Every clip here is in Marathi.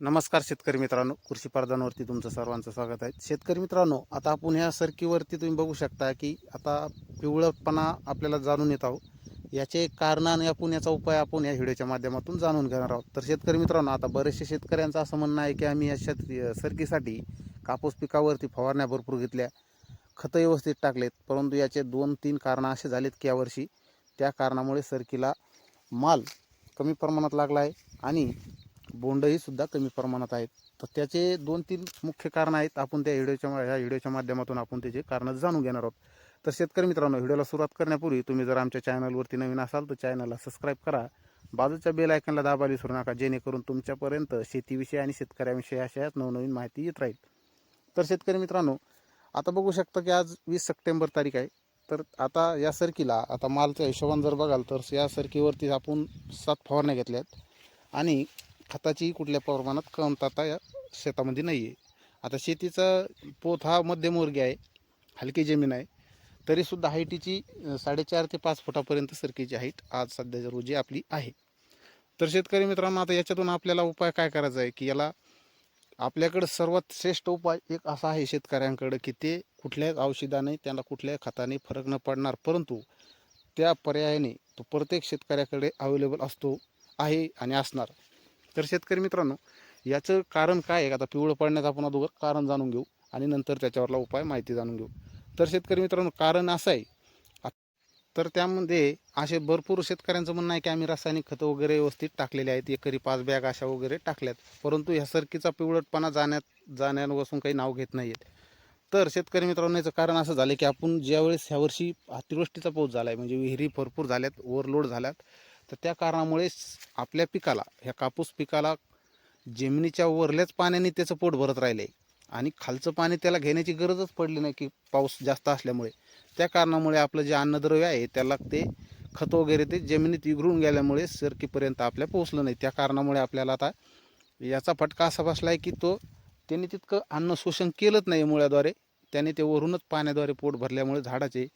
नमस्कार शेतकरी मित्रांनो कृषी प्रधानवरती तुमचं सर्वांचं स्वागत आहे. शेतकरी मित्रांनो आता आपण ह्या सरकीवरती तुम्ही बघू शकता की आता पिवळपणा आपल्याला जाणून येत आहोत. याचे कारण आणि आपण याचा उपाय आपण या व्हिडिओच्या माध्यमातून जाणून घेणार आहोत. तर शेतकरी मित्रांनो आता बरेचसे शेतकऱ्यांचं असं म्हणणं आहे की आम्ही या शेत सरकीसाठी कापूस पिकावरती फवारण्या भरपूर घेतल्या खतं व्यवस्थित टाकलेत परंतु याचे दोन तीन कारणं असे झालेत की यावर्षी. त्या कारणामुळे सरकीला माल कमी प्रमाणात लागला आहे आणि बोंडही सुद्धा कमी प्रमाणात आहेत. तर त्याचे दोन तीन मुख्य कारणं आहेत. आपण त्या व्हिडिओच्या ह्या व्हिडिओच्या माध्यमातून आपण त्याचे कारणं जाणून घेणार आहोत. तर शेतकरी मित्रांनो व्हिडिओला सुरुवात करण्यापूर्वी तुम्ही जर आमच्या चॅनलवरती नवीन असाल तर चॅनलला सबस्क्राईब करा. बाजूच्या बेल आयकनला दाबायला विसरू नका जेणेकरून तुमच्यापर्यंत शेतीविषयी आणि शेतकऱ्याविषयी अशा नवनवीन माहिती येत राहील. तर शेतकरी मित्रांनो आता बघू शकता की आज वीस सप्टेंबर तारीख आहे. तर आता या सरकीला आता मालच्या हिशोबाने जर बघाल तर या सरकीवरती आपण सात फवारण्या घेतल्या आहेत आणि खताची कुठल्या प्रमाणात कमतरता या शेतामध्ये नाही आहे. आता शेतीचा पोत हा मध्यमवर्गीय आहे हलकी जमीन आहे. तरीसुद्धा हाईटीची साडेचार ते पाच फुटापर्यंत सरकीची हाईट आज सध्याच्या रोजी आपली आहे. तर शेतकरी मित्रांनो आता याच्यातून आपल्याला उपाय काय करायचा आहे की याला आपल्याकडं सर्वात श्रेष्ठ उपाय एक असा आहे शेतकऱ्यांकडं की ते कुठल्याच औषधाने त्यांना कुठल्याही खताने फरक न पडणार परंतु त्या पर्यायाने तो प्रत्येक शेतकऱ्याकडे अवेलेबल असतो आहे आणि असणार. तर शेतकरी मित्रांनो याचं कारण काय आहे? आता पिवळं पडण्याचं आपण अगोदर कारण जाणून घेऊ आणि नंतर त्याच्यावरला उपाय माहिती जाणून घेऊ. तर शेतकरी मित्रांनो कारण असं आहे आ- तर त्यामध्ये असे भरपूर शेतकऱ्यांचं म्हणणं आहे की आम्ही रासायनिक खतं वगैरे व्यवस्थित टाकलेले आहेत एकरी पाच बॅग अशा वगैरे टाकल्यात. परंतु ह्या सरकीचा पिवळटपणा जाण्यात जाण्यापासून काही नाव घेत नाही आहेत तर शेतकरी मित्रांनो याचं कारण असं झालं की आपण ज्यावेळेस ह्या वर्षी अतिवृष्टीचा पाऊस झाला आहे म्हणजे विहिरी भरपूर झाल्यात ओव्हरलोड झाल्यात तर त्या कारणामुळे आपल्या पिकाला ह्या कापूस पिकाला जमिनीच्या वरल्याच पाण्याने त्याचं पोट भरत राहिले. आणि खालचं पाणी त्याला घेण्याची गरजच पडली नाही की पाऊस जास्त असल्यामुळे. त्या कारणामुळे आपलं जे अन्नद्रव्य आहे त्याला ते खत वगैरे ते जमिनीत विघरून गेल्यामुळे सरकीपर्यंत आपल्या पोहोचलं नाही. त्या कारणामुळे आपल्याला आता याचा फटका असा बसला आहे की तो त्यांनी तितकं अन्न शोषण केलंच नाही मुळ्याद्वारे. त्याने ते वरूनच पाण्याद्वारे पोट भरल्यामुळे झाडाचे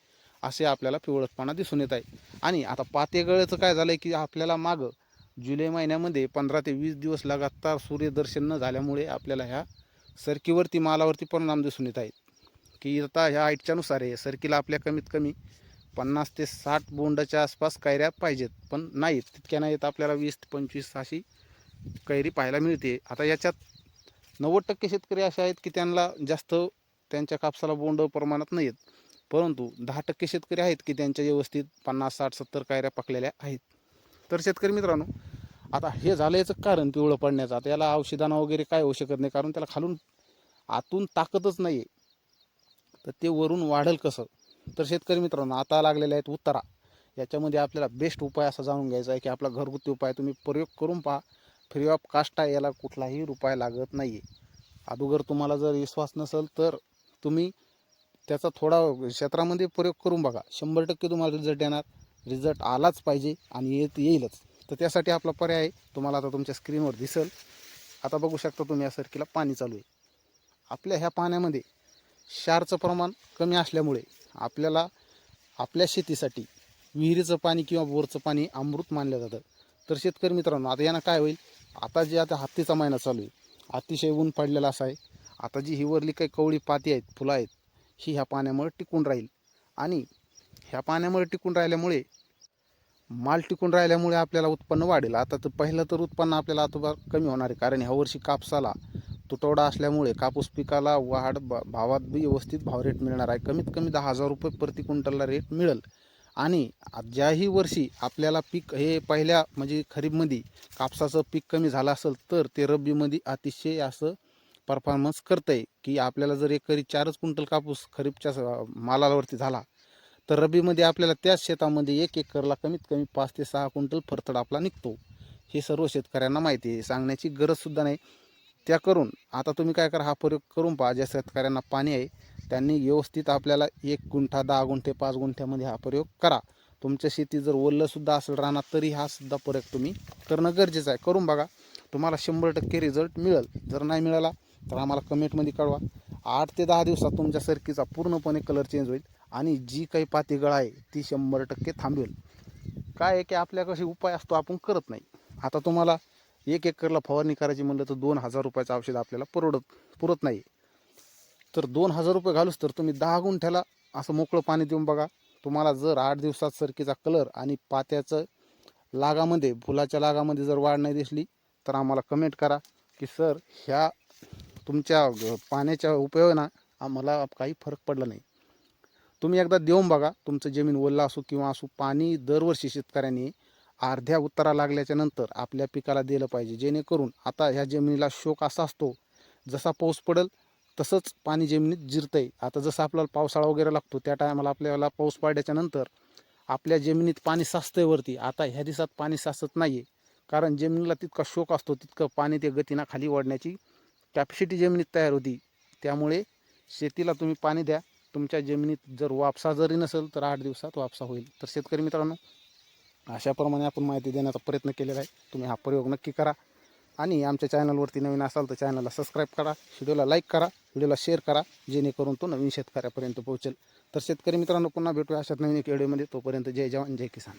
असे आपल्याला पिवळसपणा दिसून येत आहे. आणि आता पातेगळचं काय झालं आहे की आपल्याला मागं जुलै महिन्यामध्ये पंधरा ते वीस दिवस लगातार सूर्यदर्शन न झाल्यामुळे आपल्याला ह्या सरकीवरती मालावरती परिणाम दिसून येत आहेत. की आता ह्या हाईटच्यानुसार आहे सरकीला आपल्या कमीत कमी पन्नास ते साठ बोंडाच्या आसपास कैऱ्या पाहिजेत पण नाहीत. तितक्या नाहीत आपल्याला वीस ते पंचवीस अशी कैरी पाहायला मिळते. आता याच्यात नव्वद टक्के शेतकरी असे आहेत की त्यांना जास्त त्यांच्या कापसाला बोंड प्रमाणात नाही आहेत परंतु दहा टक्के शेतकरी आहेत की त्यांच्या व्यवस्थित पन्नास साठ सत्तर कायऱ्या पकलेल्या आहेत. तर शेतकरी मित्रांनो आता हे झालं याचं कारण पिवळं पडण्याचं आता याला औषधानं वगैरे काय होऊ शकत नाही कारण त्याला खालून आतून ताकदच नाही आहे तर ते वरून वाढेल कसं? तर शेतकरी मित्रांनो आता लागलेले आहेत उत्तरा याच्यामध्ये आपल्याला बेस्ट उपाय असा जाणून घ्यायचा आहे की आपला घरगुती उपाय तुम्ही प्रयोग करून पहा. फ्री ऑफ कास्ट आहे याला कुठलाही रुपया लागत नाही आहे अगोदर तुम्हाला जर विश्वास नसेल तर तुम्ही त्याचा थोडा क्षेत्रामध्ये प्रयोग करून बघा. शंभर टक्के तुम्हाला रिझल्ट येणार. रिझल्ट आलाच पाहिजे आणि येत येईलच. तर त्यासाठी आपला पर्याय आहे तुम्हाला आता तुमच्या स्क्रीनवर दिसेल. आता बघू शकता तुम्ही या सरकीला पाणी चालू आहे. आपल्या ह्या पाण्यामध्ये क्षारचं प्रमाण कमी असल्यामुळे आपल्याला आपल्या शेतीसाठी विहिरीचं पाणी किंवा बोरचं पाणी अमृत मानलं जातं. तर शेतकरी मित्रांनो आता यांना काय होईल? आता जे आता हत्तीचा महिना चालू आहे. अतिशय ऊन पडलेला असा आहे. आता जी हिवरली काही कवळी पाती आहेत फुलं आहेत ही ह्या पाण्यामुळे टिकून राहील. आणि ह्या पाण्यामुळे टिकून राहिल्यामुळे माल टिकून राहिल्यामुळे आपल्याला उत्पन्न वाढेल. आता तर पहिलं तर उत्पन्न आपल्याला आता कमी होणार आहे. कारण ह्या वर्षी कापसाला तुटवडा असल्यामुळे कापूस पिकाला वाढ भावात बी व्यवस्थित भाव रेट मिळणार आहे. कमीत कमी दहा हजार रुपये प्रति क्विंटलला रेट मिळेल. आणि ज्याही वर्षी आपल्याला पीक हे पहिल्या म्हणजे खरीपमध्ये कापसाचं पीक कमी झालं असेल तर ते रब्बीमध्ये अतिशय असं परफॉर्मन्स करतं आहे की आपल्याला जर एकरी चारच क्विंटल कापूस खरीपच्या मालावरती झाला तर रब्बीमध्ये आपल्याला त्याच शेतामध्ये एक एकरला कमीत कमी पाच ते सहा क्विंटल फरतड आपला निघतो. हे सर्व शेतकऱ्यांना माहिती आहे. सांगण्याची गरजसुद्धा नाही. त्या करून आता तुम्ही काय करा हा प्रयोग करून पहा. ज्या शेतकऱ्यांना पाणी आहे त्यांनी व्यवस्थित आपल्याला एक गुंठा दहा गुंठे पाच गुंठ्यामध्ये हा प्रयोग करा. तुमच्या शेती जर ओलंसुद्धा असेल राहणार तरी हा सुद्धा प्रयोग तुम्ही करणं गरजेचं आहे. करून बघा तुम्हाला शंभर टक्के रिझल्ट मिळेल. जर नाही मिळाला तर आम्हाला कमेंटमध्ये कळवा. आठ ते दहा दिवसात तुमच्या सरकीचा पूर्णपणे कलर चेंज होईल आणि जी काही पातीगळ आहे ती शंभर टक्के थांबवेल काय आहे की आपल्या उपाय असतो आपण करत नाही. आता तुम्हाला एक एकरला फवारणी करायची म्हणलं तर दोन हजार रुपयाचं औषध आपल्याला परवडत पुरत नाही. तर दोन हजार रुपये घालूच तर तुम्ही दहा गुंठ्याला असं मोकळं पाणी देऊन बघा. तुम्हाला जर आठ दिवसात सरकीचा कलर आणि पात्याचं लागामध्ये फुलाच्या लागामध्ये जर वाढ नाही दिसली तर आम्हाला कमेंट करा की सर ह्या तुमच्या पाण्याच्या उपयोगानं आम्हाला काही फरक पडला नाही. तुम्ही एकदा देऊन बघा तुमचं जमीन ओल्ला असो किंवा असो पाणी दरवर्षी शेतकऱ्यांनी अर्ध्या उत्तरा लागल्याच्या नंतर आपल्या पिकाला दिलं पाहिजे. जेणेकरून आता ह्या जमिनीला शोक असा असतो जसा पाऊस पडेल तसंच पाणी जमिनीत जिरतंय. आता जसं आपल्याला पावसाळा वगैरे लागतो त्या टायमाला आपल्याला पाऊस पडल्याच्या नंतर आपल्या जमिनीत पाणी साचतंय वरती. आता ह्या दिवसात पाणी साचत नाही आहे कारण जमिनीला तितका शोक असतो तितकं पाणी ते गतीनं खाली वाढण्याची कॅपॅसिटी जमिनीत तयार होती. त्यामुळे शेतीला तुम्ही पाणी द्या. तुमच्या जमिनीत जर वापसा जरी नसेल तर आठ दिवसात वापसा होईल. तर शेतकरी मित्रांनो अशाप्रमाणे आपण माहिती देण्याचा प्रयत्न केलेला आहे. तुम्ही हा प्रयोग नक्की करा. आणि आमच्या चॅनलवरती नवीन असाल तर चॅनलला सबस्क्राईब करा. व्हिडिओला लाईक करा. व्हिडिओला शेअर करा. जेणेकरून तो नवीन शेतकऱ्यापर्यंत पोहोचेल. तर शेतकरी मित्रांनो पुन्हा भेटूया अशाच नवीन एक व्हिडिओमध्ये. तोपर्यंत जय जवान जय किसान.